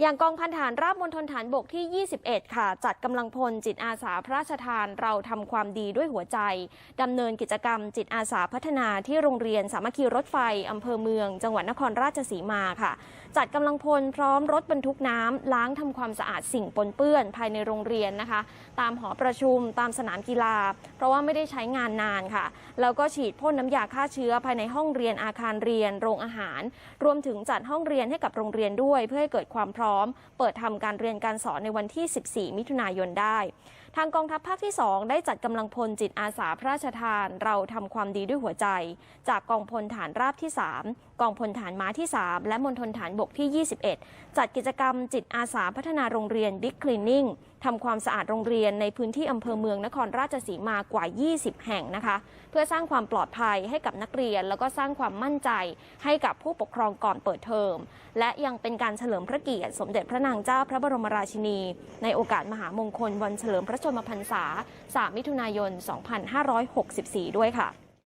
อย่างกองพันฐานราบมณฑลฐานบกที่ 21 ค่ะ จัดกำลังพลจิตอาสาพระราชทานเราทำความดีด้วยหัวใจดำเนินกิจกรรมจิตอาสาพัฒนาที่โรงเรียนสามัคคีรถไฟอำเภอเมือง จังหวัดนครราชสีมาค่ะ จัดกำลังพลพร้อมรถบรรทุกน้ำล้างทำความสะอาดสิ่งปนเปื้อนภายในโรงเรียนนะคะ ตามหอประชุมตามสนามกีฬา เพราะว่าไม่ได้ใช้งานนานค่ะ แล้วก็ฉีดพ่นน้ำยาฆ่าเชื้อภายในห้องเรียนอาคารเรียน โรงอาหาร รวมถึงจัดห้องเรียนให้กับโรงเรียนด้วย เพื่อให้เกิดความพร้อมเปิดทำการเรียนการสอนในวันที่ 14 มิถุนายนได้ ทางกองทัพภาคที่ 2 ได้จัดกำลังพลจิตอาสาพระราชทาน เราทำความดีด้วยหัวใจ จากกองพลฐานราบที่ 3 กองพลฐานม้าที่ 3 และมณฑลฐานบกที่ 21 จัดกิจกรรมจิตอาสาพัฒนาโรงเรียนบิ๊กคลีนนิ่ง ทำความสะอาดโรงเรียนในพื้นที่อำเภอเมืองนครราชสีมากว่า 20 แห่งนะคะ เพื่อสร้างความปลอดภัยให้กับนักเรียน แล้วก็สร้างความมั่นใจให้กับผู้ปกครองก่อนเปิดเทอม และยังเป็นการเฉลิมพระเกียรติสมเด็จพระนางเจ้าพระบรมราชินี ในโอกาสมหามงคลวันเฉลิมพระชนมพรรษา 3 มิถุนายน 2564 ด้วยค่ะ